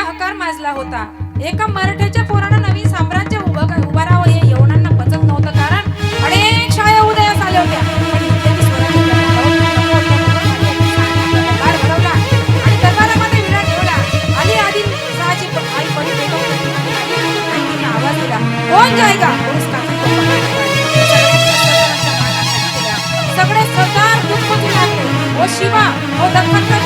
मराठ्यांचा हकार माजला होता. एका मराठ्याच्या पोरानं नवीन साम्राज्य उभं उभा राहावं हे येवणांना पचत नव्हतं कारण अनेक शाळा उदयास आल्या होत्या. हो. कोण जायगा सगळे सरदार दुःख लागले ओ शिवा ओ दखनचा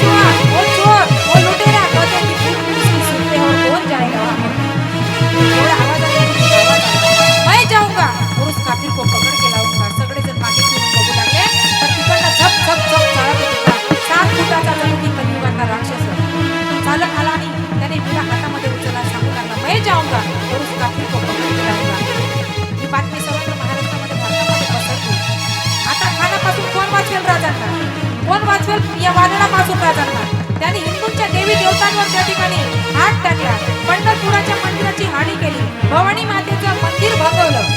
नंतर या वादळा पासून राजांना त्याने हिंदूंच्या देवी देवतांवर त्या ठिकाणी हात टाकला. पंढरपुराच्या मंदिराची हानी केली. भवानी मातेचं मंदिर भगवलं.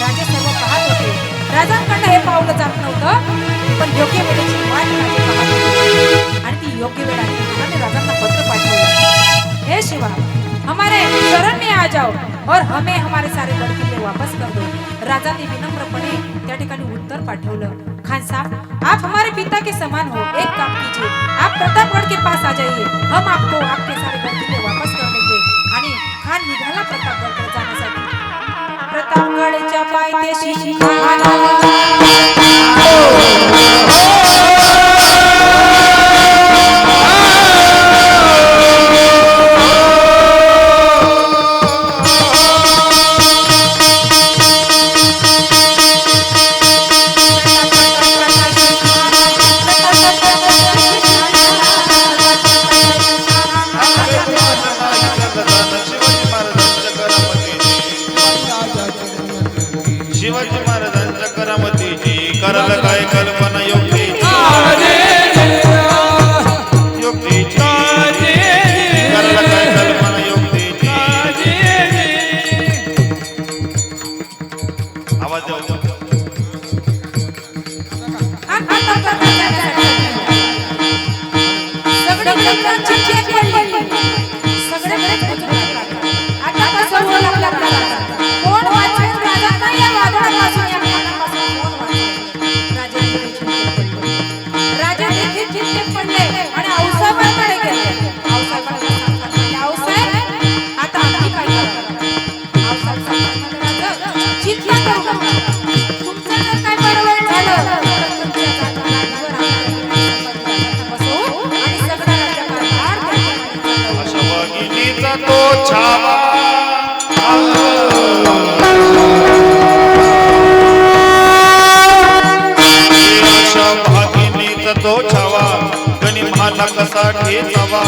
राजे सर्व पाहत होते. राजांकडनं हे पावलं जात नव्हतं पण योग्य वेळेची वाट आणि ती योग्य वेळ आली राजांना पत्र पाठवलं. हे शिवा हमारे शरण में आ जाओ और हमें हमारे सारे गडकिल्ले वापस कर दो. विनम्रपणे त्या ठिकाणी उत्तर पाठवलं. खान साहब आप हमारे पिता के समान हो एक काम कीजिए आप प्रतापगढ़ के पास आ जाइए। हम आपको आपके सारे घर वापस कर देंगे। आणि खान निघाला प्रतापगडकडे जाण्यासाठी। प्रतापगडच्या पायथ्याशी खान तो छावा. गणी महाना कसा ठेचावा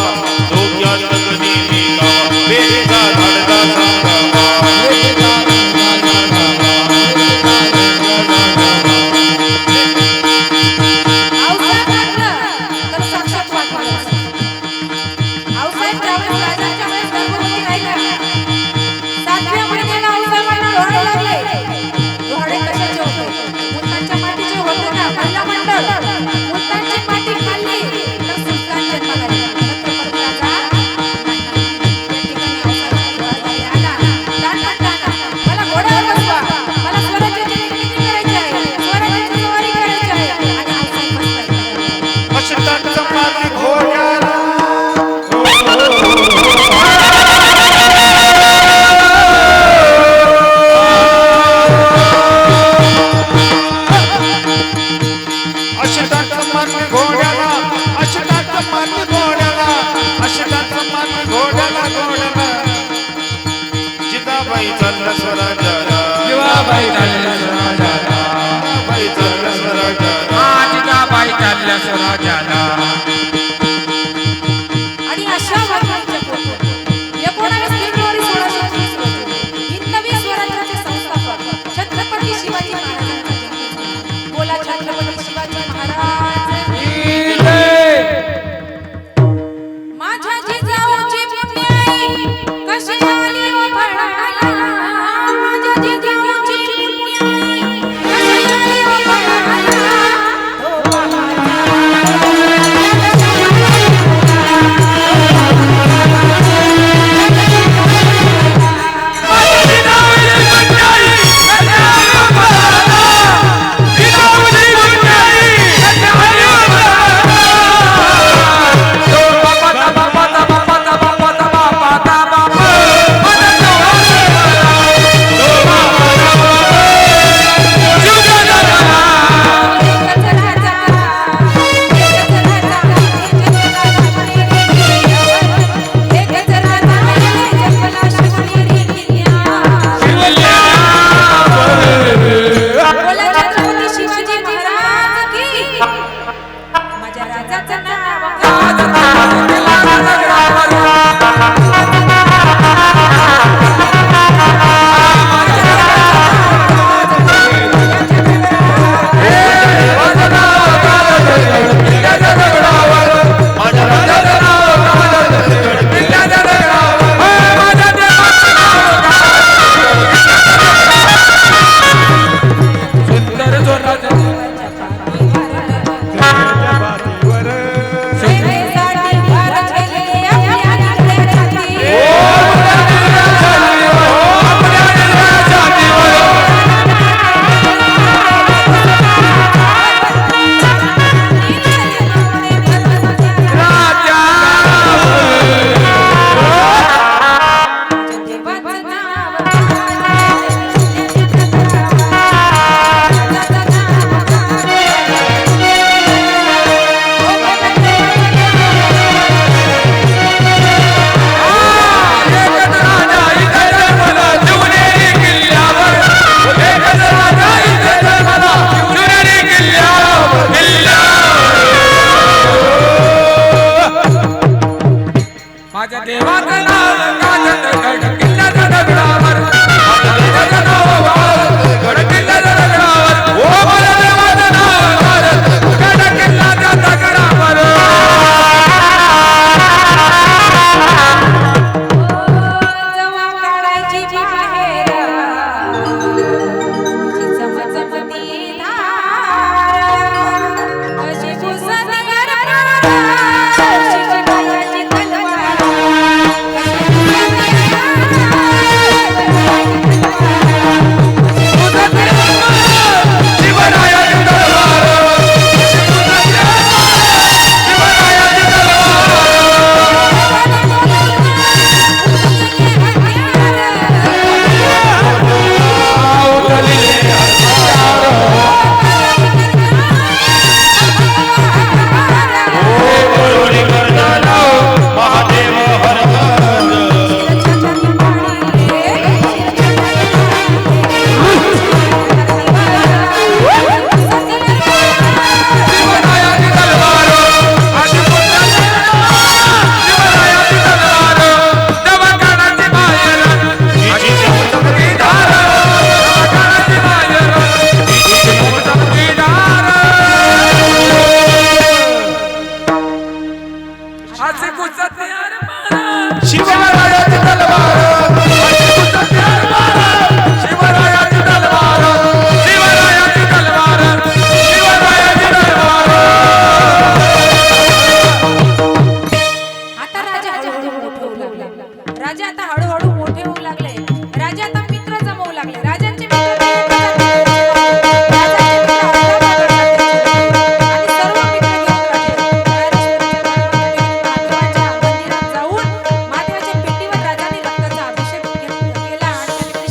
राजा आता हळूहळू मोठे होऊ लागले. राजा आता मित्र जमवू लागले. राजांचे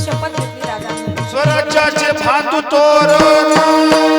शपथ घेतली राजा स्वराज्याचे भातू तोरण.